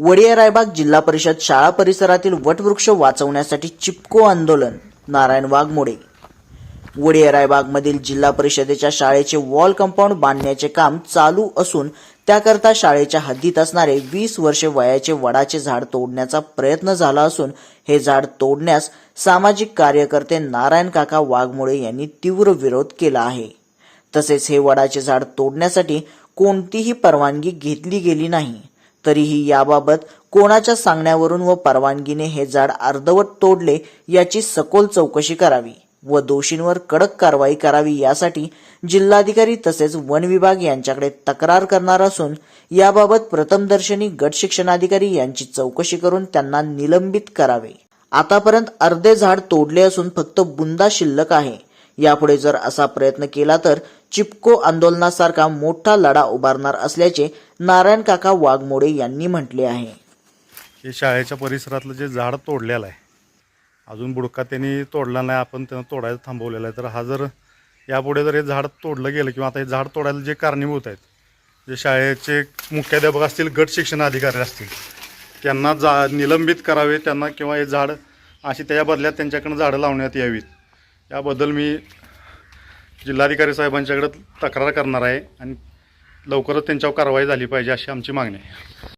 वडिया रायबाग जिल्हा परिषद शाळा परिसरातील वटवृक्ष वाचवण्यासाठी चिपको आंदोलन. नारायण वाघमोडे. वडिया रायबागमधील जिल्हा परिषदेच्या शाळेचे वॉल कंपाऊंड बांधण्याचे काम चालू असून त्याकरता शाळेच्या हद्दीत असणारे वीस वर्षे वयाचे वडाचे झाड तोडण्याचा प्रयत्न झाला असून हे झाड तोडण्यास सामाजिक कार्यकर्ते नारायण काका वाघमोडे यांनी तीव्र विरोध केला आहे. तसेच हे वडाचे झाड तोडण्यासाठी कोणतीही परवानगी घेतली गेली नाही. तरीही याबाबत कोणाच्या सांगण्यावरून व परवानगीने हे झाड अर्धवट तोडले याची सखोल चौकशी करावी व दोषींवर कडक कारवाई करावी यासाठी जिल्हाधिकारी तसेच वन विभाग यांच्याकडे तक्रार करणार असून याबाबत प्रथमदर्शनी गट शिक्षणाधिकारी यांची चौकशी करून त्यांना निलंबित करावे. आतापर्यंत अर्धे झाड तोडले असून फक्त बुंदा शिल्लक आहे. यापुढे जर असा प्रयत्न केला तर चिपको आंदोलनासारखा मोठा लढा उभारणार असल्याचे नारायण काका वाघमोडे यांनी म्हटले आहे. हे शाळेच्या परिसरातलं जे झाड तोडलेलं आहे अजून बुडका त्यांनी तोडला नाही आपण त्यांना तोडायला थांबवलेलं आहे. तर हा जर यापुढे जर हे झाड तोडलं गेलं किंवा आता हे झाड तोडायला जे कारणीभूत आहेत जे शाळेचे मुख्याध्यापक असतील गट शिक्षण अधिकारी असतील त्यांना जा निलंबित करावे त्यांना किंवा हे झाड अशी त्याच्या बदल्यात त्यांच्याकडनं झाडं लावण्यात यावीत. याबद्दल मी जिल्हाधिकारी साहेबांच्याकडं तक्रार करणार आहे आणि लवकरच त्यांच्यावर कारवाई झाली पाहिजे अशी आमची मागणी आहे.